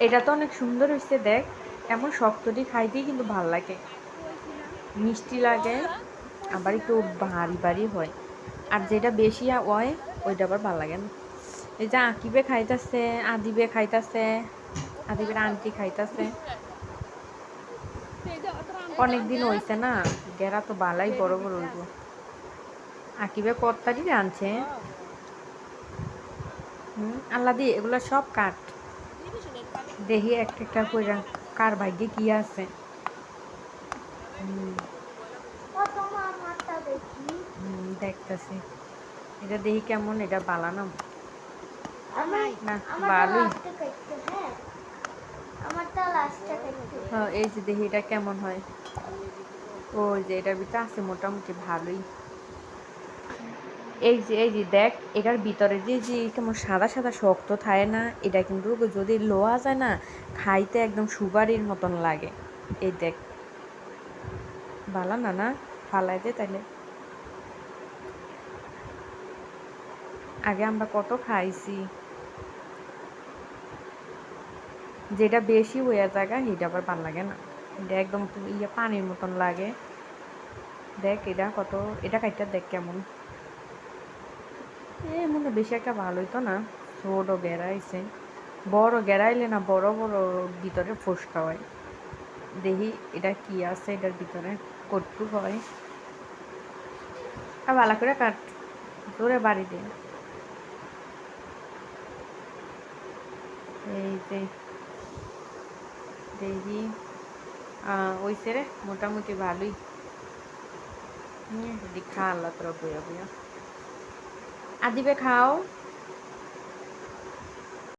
এটা তো অনেক সুন্দর হয়েছে দেখ। এমন শক্তটি খাইতেই কিন্তু ভালো লাগে। মিষ্টি লাগে, আবার একটু ভারী ভারী হয়। আর যেটা বেশি হয়, ওইটা আবার ভালো লাগে না। এই যে আঁকিবে খাইতেছে, আদিবে খাইতেছে, আদিবের আন্টি খাইতেছে। অনেক দিন হয়েছে না, গেরা তো বালাই বড় বড় হইব। আকিবে কত্তারি আনছে হুম, আল্লাহ দি, এগুলো সব কাঠ। দেখি একটা একটা করে কার ভাগ্যে কি আছে? দেখতাছি। এটা দেখি কেমন এটা বালানো না? হ্যাঁ। হ্যাঁ এই যে দেখি এটা কেমন হয়? ও যে এটার ভিতরে আছে মোটামুটি ভালোই। এই যে এই যে দেখ, এটার ভিতরে যে যে কেমন সাদা সাদা শক্ত থাকে না, এটা কিন্তু যদি লোয়া যায় না, খাইতে একদম সুপারির মতন লাগে। এই দেখ। বালা না না? ফালাই দে তাইলে। আগে আমরা কত খাইছি? যেটা বেশি হইয়া জায়গা সেটা আবার ভালো লাগে না। এটা একদম ইয়ে পানির মতন লাগে। দেখ, এটা কত, এটা কাইটা দেখ কেমন। এ মনে বেশি একটা ভালো হইতো না। ছোট গেরাইছে বড় গেরাইলে না বড় বড় ভিতরে ফসকা হয়। দেখি এটা কি আছে, এটার ভিতরে কটু হয়। আর ভালো করে কাট। জোরে বাড়ি দে। এই যে, দেখি। ওইসে রে, মোটামুটি ভালোই। দেখি আল্লাহ তোরা বইয়া বইয়া। আদিবে খাও।